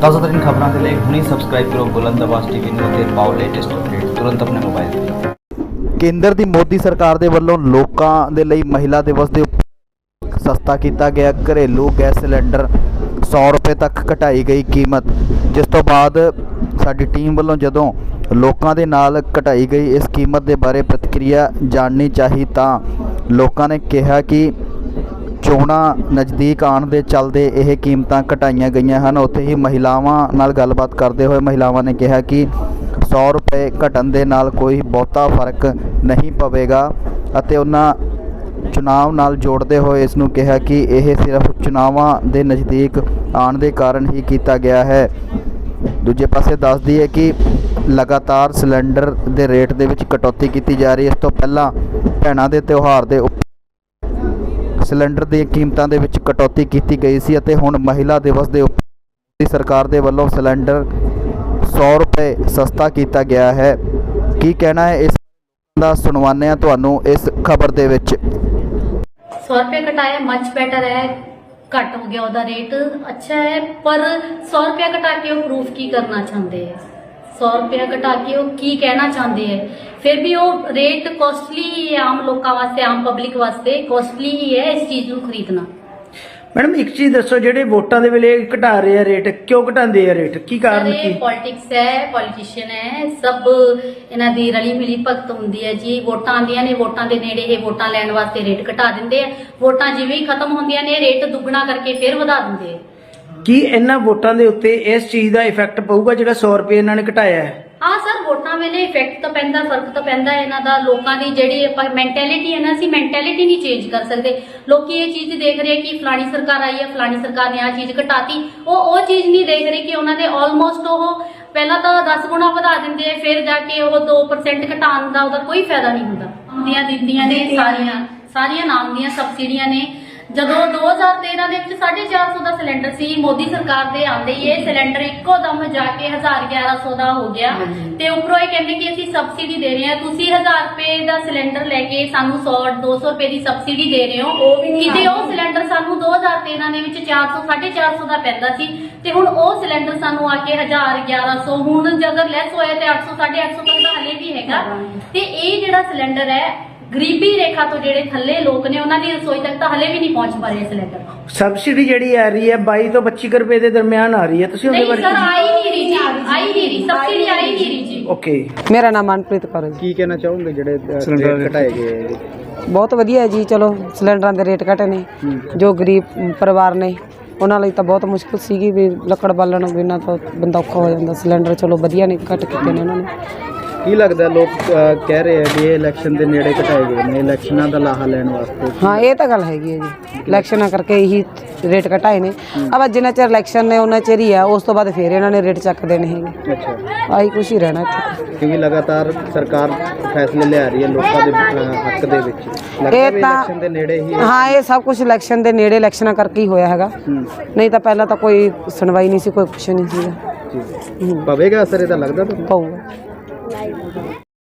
ਤਾਜ਼ਾ ਖਬਰਾਂ ਦੇ ਲਈ ਹੁਣੀ ਸਬਸਕ੍ਰਾਈਬ ਕਰੋ ਬੁਲੰਦ ਆਵਾਜ਼ ਟੀਵੀ ਨੂੰ ਅਤੇ ਪਾਓ ਲੇਟੈਸਟ ਅਪਡੇਟ ਤੁਰੰਤ ਆਪਣੇ ਮੋਬਾਈਲ ਤੇ। ਕੇਂਦਰ ਦੀ ਮੋਦੀ ਸਰਕਾਰ ਦੇ ਵੱਲੋਂ ਲੋਕਾਂ ਦੇ ਲਈ ਮਹਿਲਾ ਦਿਵਸ ਦੇ ਸਸਤਾ ਕੀਤਾ ਗਿਆ ਘਰੇਲੂ ਗੈਸ ਸਿਲੰਡਰ। 100 ਰੁਪਏ ਤੱਕ ਘਟਾਈ ਗਈ ਕੀਮਤ। ਜਿਸ ਤੋਂ ਬਾਅਦ ਸਾਡੀ ਟੀਮ ਵੱਲੋਂ ਜਦੋਂ ਲੋਕਾਂ ਦੇ ਨਾਲ ਘਟਾਈ ਗਈ ਇਸ ਕੀਮਤ ਦੇ ਬਾਰੇ ਪ੍ਰਤੀਕਿਰਿਆ ਜਾਣਨੀ ਚਾਹੀ ਤਾਂ ਲੋਕਾਂ ਨੇ ਕਿਹਾ ਕਿ ਚੋਣਾਂ ਨਜ਼ਦੀਕ ਆਉਣ ਦੇ ਚੱਲਦੇ ਇਹ ਕੀਮਤਾਂ ਘਟਾਈਆਂ ਗਈਆਂ ਹਨ। ਉੱਥੇ ਹੀ ਮਹਿਲਾਵਾਂ ਨਾਲ ਗੱਲਬਾਤ ਕਰਦੇ ਹੋਏ ਮਹਿਲਾਵਾਂ ਨੇ ਕਿਹਾ ਕਿ 100 ਰੁਪਏ ਘਟਣ ਦੇ ਨਾਲ ਕੋਈ ਬਹੁਤਾ ਫ਼ਰਕ ਨਹੀਂ ਪਵੇਗਾ ਅਤੇ ਉਹਨਾਂ ਚੁਣਾਵ ਨਾਲ ਜੋੜਦੇ ਹੋਏ ਇਸ ਨੂੰ ਕਿਹਾ ਕਿ ਇਹ ਸਿਰਫ ਚੁਣਾਵਾਂ ਦੇ ਨਜ਼ਦੀਕ ਆਉਣ ਦੇ ਕਾਰਨ ਹੀ ਕੀਤਾ ਗਿਆ ਹੈ। ਦੂਜੇ ਪਾਸੇ ਦੱਸਦੀ ਹੈ ਕਿ ਲਗਾਤਾਰ ਸਿਲੰਡਰ ਦੇ ਰੇਟ ਦੇ ਵਿੱਚ ਕਟੌਤੀ ਕੀਤੀ ਜਾ ਰਹੀ ਹੈ। ਇਸ ਤੋਂ ਪਹਿਲਾਂ ਭੈਣਾਂ ਦੇ ਤਿਉਹਾਰ ਦੇ ਉੱਪਰ ਸਿਲੰਡਰ ਦੀਆਂ ਕੀਮਤਾਂ ਦੇ ਵਿੱਚ ਕਟੌਤੀ ਕੀਤੀ ਗਈ ਸੀ ਅਤੇ ਹੁਣ ਮਹਿਲਾ ਦਿਵਸ ਦੇ ਉੱਪਰ ਸਰਕਾਰ ਦੇ ਵੱਲੋਂ ਸਿਲੰਡਰ 100 ਰੁਪਏ ਸਸਤਾ ਕੀਤਾ ਗਿਆ ਹੈ। ਕੀ ਕਹਿਣਾ ਹੈ ਇਸ ਦਾ ਸੁਣਵਾਉਂਦੇ ਹਾਂ ਤੁਹਾਨੂੰ ਇਸ ਖਬਰ ਦੇ ਵਿੱਚ। 100 ਰੁਪਏ ਘਟਾਇਆ ਮੱਚ ਬੈਟਰ ਹੈ। ਘੱਟ ਹੋ ਗਿਆ ਉਹਦਾ ਰੇਟ ਅੱਛਾ ਹੈ, ਪਰ 100 ਰੁਪਏ ਘਟਾ ਕੇ ਉਹ ਪ੍ਰੂਫ ਕੀ ਕਰਨਾ ਚਾਹੁੰਦੇ ਹੈ 100 ਰੁਪਏ ਘਟਾ ਕੇ ਉਹ ਕੀ ਕਹਿਣਾ ਚਾਹੁੰਦੇ ਹੈ ਫਿਰ ਵੀ ਉਹ ਰੇਟ ਕੋਸਟਲੀ ਹੀ ਹੈ ਆਮ ਲੋਕਾਂ ਵਾਸਤੇ ਆਮ ਪਬਲਿਕ ਵਾਸਤੇ ਕੋਸਟਲੀ ਹੀ ਹੈ ਇਸ ਚੀਜ਼ ਨੂੰ ਖਰੀਦਣਾ। ਮੈਡਮ ਇੱਕ ਚੀਜ਼ ਦੱਸੋ ਜਿਹੜੇ ਵੋਟਾਂ ਦੇ ਵੇਲੇ ਘਟਾ ਰਹੇ ਆ ਰੇਟ ਕਿਉਂ ਘਟਾਉਂਦੇ ਆ ਰੇਟ ਕੀ ਕਾਰਨ ਕੀ? ਪੋਲਿਟਿਕਸ ਹੈ ਪੋਲੀਟੀਸ਼ੀਅਨ ਹੈ ਸਭ ਇਹਨਾਂ ਦੀ ਰਲੀ ਮਿਲੀ ਭਗਤ ਹੁੰਦੀ ਹੈ ਜੀ। ਵੋਟਾਂ ਆਉਂਦੀਆਂ ਨੇ ਵੋਟਾਂ ਦੇ ਨੇੜੇ ਇਹ ਵੋਟਾਂ ਲੈਣ ਵਾਸਤੇ ਰੇਟ ਘਟਾ ਦਿੰਦੇ ਆ। ਵੋਟਾਂ ਜਿਵੇਂ ਹੀ ਖਤਮ ਹੁੰਦੀਆਂ ਨੇ ਰੇਟ ਦੁੱਗਣਾ ਕਰਕੇ ਫਿਰ ਵਧਾ ਦਿੰਦੇ ਆ। ਕੀ ਇਹਨਾਂ ਵੋਟਾਂ ਦੇ ਉੱਤੇ ਇਸ ਚੀਜ਼ ਦਾ ਇਫੈਕਟ ਪਊਗਾ ਜਿਹੜਾ 100 ਰੁਪਏ ਇਹਨਾਂ ਨੇ ਘਟਾਇਆ ਹੈ? ਹਾਂ ਸਰ, ਵੋਟਾਂ ਵੇਲੇ ਇਫੈਕਟ ਤਾਂ ਪੈਂਦਾ, ਫ਼ਰਕ ਤਾਂ ਪੈਂਦਾ ਇਹਨਾਂ ਦਾ। ਲੋਕਾਂ ਦੀ ਜਿਹੜੀ ਮੈਂਟੈਲਿਟੀ ਹੈ ਨਾ, ਅਸੀਂ ਮੈਂਟੈਲਿਟੀ ਨਹੀਂ ਚੇਂਜ ਕਰ ਸਕਦੇ। ਲੋਕੀ ਇਹ ਚੀਜ਼ ਦੇਖ ਰਹੇ ਕਿ ਫਲਾਣੀ ਸਰਕਾਰ ਆਈ ਹੈ, ਫਲਾਣੀ ਸਰਕਾਰ ਨੇ ਆ ਚੀਜ਼ ਘਟਾਤੀ। ਉਹ ਉਹ ਚੀਜ਼ ਨਹੀਂ ਦੇਖ ਰਹੇ ਕਿ ਉਹਨਾਂ ਦੇ ਆਲਮੋਸਟ ਉਹ ਪਹਿਲਾਂ ਤਾਂ 10 ਗੁਣਾ ਵਧਾ ਦਿੰਦੇ ਆ, ਫਿਰ ਜਾ ਕੇ ਉਹ 2% ਘਟਾਉਣ ਦਾ ਉਹਦਾ ਕੋਈ ਫਾਇਦਾ ਨਹੀਂ ਹੁੰਦਾ। ਦੀਆਂ ਦਿੰਦੀਆਂ ਨੇ ਸਾਰੀਆਂ ਸਾਰੀਆਂ ਨਾਮ ਦੀਆਂ ਸਬਸਿਡੀਆਂ ਨੇ। ਜਦੋਂ 2013 ਦੇ ਵਿੱਚ 450 ਦਾ ਸਿਲੰਡਰ ਸੀ ਮੋਦੀ ਸਰਕਾਰ ਦੇ ਆਉਂਦੇ ਹੀ ਇਹ ਸਿਲੰਡਰ ਇੱਕੋ ਦਮ ਜਾ ਕੇ 1100 ਦਾ ਹੋ ਗਿਆ। ਤੇ ਉੱਪਰੋਂ ਇਹ ਕਹਿੰਦੇ ਕਿ ਅਸੀਂ ਸਬਸਿਡੀ ਦੇ ਰਹੇ ਹਾਂ। ਤੁਸੀਂ 1000 ਰੁਪਏ ਦਾ ਸਿਲੰਡਰ ਲੈ ਕੇ ਸਾਨੂੰ 100 200 ਰੁਪਏ ਦੀ ਸਬਸਿਡੀ ਦੇ ਰਹੇ ਹੋ। ਕਿਤੇ ਉਹ ਸਿਲੰਡਰ ਸਾਨੂੰ 2013 ਦੇ ਵਿੱਚ 400 450 ਦਾ ਪੈਂਦਾ ਸੀ ਤੇ ਹੁਣ ਉਹ ਸਿਲੰਡਰ ਸਾਨੂੰ ਆ ਕੇ 1000 1100 ਹੁਣ ਜੇ ਅਗਰ ਲੈਸ ਹੋਇਆ ਤੇ 800 850 ਤੱਕ ਦਾ ਹਲੇ ਵੀ ਹੈਗਾ। ਤੇ ਇਹ ਜਿਹੜਾ ਸਿਲੰਡਰ ਹੈ ਗਰੀਬੀ ਰੇਖਾ ਤੋਂ ਜਿਹੜੇ ਥੱਲੇ ਲੋਕ ਨੇ ਉਹਨਾਂ ਦੀ ਰਸੋਈ ਤੱਕ ਤਾਂ ਹਲੇ ਵੀ ਨਹੀਂ ਪਹੁੰਚ ਪਾ ਰਿਹਾ ਸਿਲੰਡਰ ਸਬਸਿਡੀ ਜਿਹੜੀ ਆ ਰਹੀ ਹੈ 22 ਤੋਂ 25 ਰੁਪਏ ਦੇ ਦਰਮਿਆਨ ਆ ਰਹੀ ਹੈ। ਤੁਸੀਂ ਉਹਦੇ ਨਹੀਂ ਬਾਰੇ ਸਰ ਆਈ ਨਹੀਂ ਰਹੀ ਜੀ ਆਈ ਨਹੀਂ ਰਹੀ ਸਬਸਿਡੀ ਆਈ ਨਹੀਂ ਰਹੀ ਜੀ। ਓਕੇ ਮੇਰਾ ਨਾਮ ਮਨਪ੍ਰੀਤ ਕੌਰ ਹੈ ਜੀ। ਕੀ ਕਹਿਣਾ ਚਾਹੋਗੇ ਜਿਹੜੇ ਰੇਟ ਘਟਾਏ ਗਏ ਬਹੁਤ ਵਧੀਆ ਹੈ ਜੀ ਚਲੋ ਸਿਲੰਡਰਾਂ ਦੇ ਰੇਟ ਘਟੇ ਨੇ। ਜੋ ਗਰੀਬ ਅਮ, ਪਰਿਵਾਰ ਨੇ ਉਹਨਾਂ ਲਈ ਤਾਂ ਬਹੁਤ ਮੁਸ਼ਕਲ ਸੀਗੀ ਵੀ ਲੱਕੜ ਬਾਲਣ ਬਿਨਾਂ ਤਾਂ ਬੰਦਾ ਔਖਾ ਹੋ ਜਾਂਦਾ। ਸਿਲੰਡਰ ਚਲੋ ਵਧੀਆ ਨੇ ਘਟ ਕੀਤੇ ਨੇ ਉਹਨਾਂ ਨੇ। ਕੀ ਲੱਗਦਾ ਲੋਕ ਕਹਿ ਰਹੇ ਆ ਵੀ ਇਹ ਇਲੈਕਸ਼ਨ ਦੇ ਨੇੜੇ ਘਟਾਏ ਗਏ ਨੇ ਇਲੈਕਸ਼ਨਾਂ ਦਾ ਲਾਹਾ ਲੈਣ ਵਾਸਤੇ। ਹਾਂ ਇਹ ਤਾਂ ਗੱਲ ਹੈਗੀ ਹੈ ਜੀ। ਇਲੈਕਸ਼ਨਾਂ ਕਰਕੇ ਇਹੀ ਰੇਟ ਘਟਾਏ ਨੇ। ਅਬਾ ਜਿੰਨਾ ਚਿਰ ਇਲੈਕਸ਼ਨ ਨੇ ਉਹਨਾਂ ਚਿਰ ਹੀ ਆ। ਉਸ ਤੋਂ ਬਾਅਦ ਫੇਰ ਇਹਨਾਂ ਨੇ ਰੇਟ ਚੱਕ ਦੇਣੇ ਹੈਗੇ। ਅੱਛਾ। ਆਹੀ ਕੁਛ ਹੀ ਰਹਿਣਾ ਇੱਥੇ। ਕਿਉਂਕਿ ਲਗਾਤਾਰ ਸਰਕਾਰ ਫੈਸਲੇ ਲਿਆ ਰਹੀ ਹੈ ਲੋਕਾਂ ਦੇ ਹੱਕ ਦੇ ਵਿੱਚ। ਲੱਗਦਾ ਇਹ ਵੀ ਤਾਂ ਇਲੈਕਸ਼ਨ ਦੇ ਨੇੜੇ ਹੀ ਹਾਂ। ਇਹ ਸਭ ਕੁਝ ਇਲੈਕਸ਼ਨ ਦੇ ਨੇੜੇ ਇਲੈਕਸ਼ਨਾਂ ਕਰਕੇ ਹੀ ਹੋਇਆ ਹੈਗਾ। ਹੂੰ। ਨਹੀਂ ਤਾਂ ਪਹਿਲਾਂ ਤਾਂ ਕੋਈ ਸੁਣਵਾਈ ਨਹੀਂ ਸੀ ਕੋਈ ਕੁਛ ਨਹੀਂ ਸੀਗਾ। ਜੀ। ਪਵੇਗਾ ਅਸਰ ਇਹਦਾ ਲੱਗਦਾ ਤੁਹਾਨੂੰ? ਪਊਗਾ। 아.